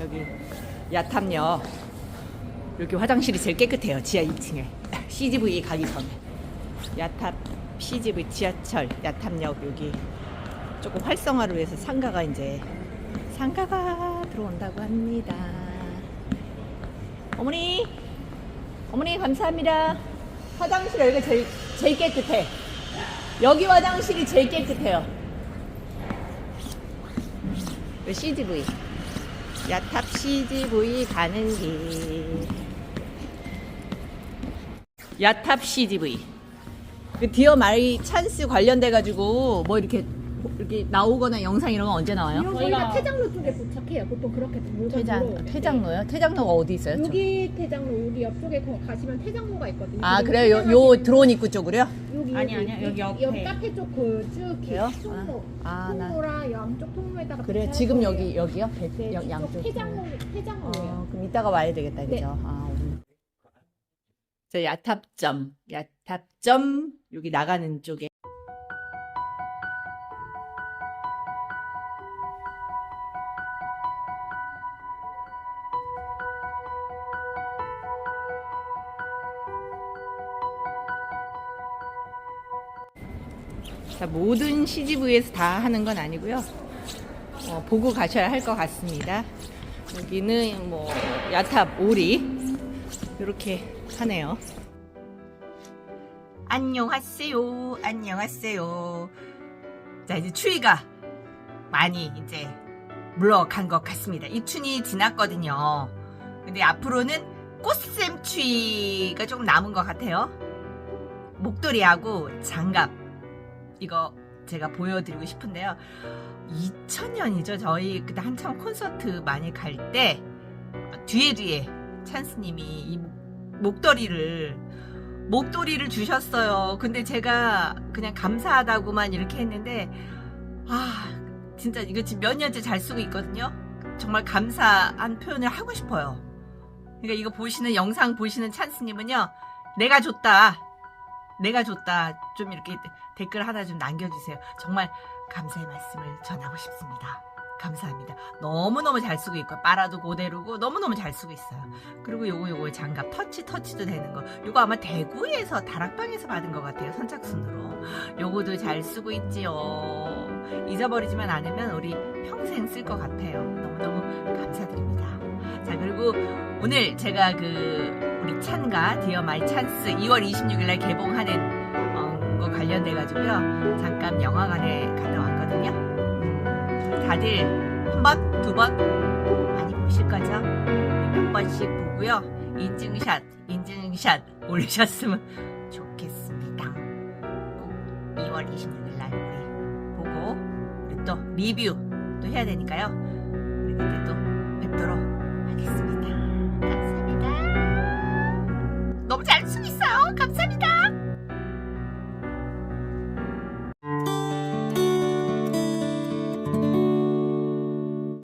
여기 야탐역 여기 화장실이 제일 깨끗해요. 지하 2층에 CGV 가기 전에 야탑 CGV 지하철 야탐역 여기 조금 활성화를 위해서 상가가 이제 상가가 들어온다고 합니다. 어머니, 어머니 감사합니다. 화장실 여기가 제일 제일 깨끗해. 여기 화장실이 제일 깨끗해요. 여기 CGV. 야탑 CGV 가는 길. 야탑 CGV. 그 디어 마이 찬스 관련돼 가지고 뭐 이렇게 이렇게 나오거나 영상 이런 건 언제 나와요? 저희가 태장로 쪽에 도착해요. 보통 그렇게 모자로. 퇴장, 퇴장로요? 퇴장로가 어디 있어요? 여기 태장로 여기 옆쪽에 거 가시면 태장로가 있거든요. 아 그래요? 요, 요 드론 입구 쪽으로요? 아니, 아니야. 여기 옆에. 옆 카페 쪽그쭉 그래요? 통로 아, 나- 통로랑 양쪽 통로에다가 그래 지금. 여기 여기요? 배, 네, 여- 양쪽 태장로 태장로예요. 어, 그럼 이따가 와야 되겠다 네. 그죠? 아, 오늘. 저 야탑점 야탑점 여기 나가는 쪽에 모든 CGV에서 다 하는 건 아니고요. 어, 보고 가셔야 할 것 같습니다. 여기는 뭐 야탑 오리 이렇게 하네요. 안녕하세요. 안녕하세요. 자 이제 추위가 많이 이제 물러간 것 같습니다. 입춘이 지났거든요. 근데 앞으로는 꽃샘 추위가 조금 남은 것 같아요. 목도리하고 장갑 이거 제가 보여드리고 싶은데요. 2000년이죠. 저희 그때 한참 콘서트 많이 갈 때 뒤에 뒤에 찬스님이 이 목- 목도리를 목도리를 주셨어요. 근데 제가 그냥 감사하다고만 이렇게 했는데 아 진짜 이거 지금 몇 년째 잘 쓰고 있거든요. 정말 감사한 표현을 하고 싶어요. 그러니까 이거 보시는 영상 보시는 찬스님은요. 내가 줬다. 내가 줬다. 좀 이렇게 댓글 하나 좀 남겨주세요. 정말 감사의 말씀을 전하고 싶습니다. 감사합니다. 너무너무 잘 쓰고 있고 빨아도 그대로고 너무너무 잘 쓰고 있어요. 그리고 요거 요거 장갑 터치 터치도 되는 거. 요거 아마 대구에서 다락방에서 받은 것 같아요. 선착순으로. 요거도 잘 쓰고 있지요. 잊어버리지만 않으면 우리 평생 쓸 것 같아요. 너무너무 감사드립니다. 자 그리고 오늘 제가 그 우리 찬가 디어 마이 찬스 2월 26일날 개봉하는 어, 거 관련돼 가지고요. 잠깐 영화관에 갔다 왔거든요. 음, 다들 한 번, 두 번 많이 보실 거죠? 몇 번씩 보고요. 인증샷, 인증샷 올리셨으면 좋겠습니다. 꼭 2월 26일 날 우리 보고 우리 또 리뷰 또 해야 되니까요. 우리 그때 또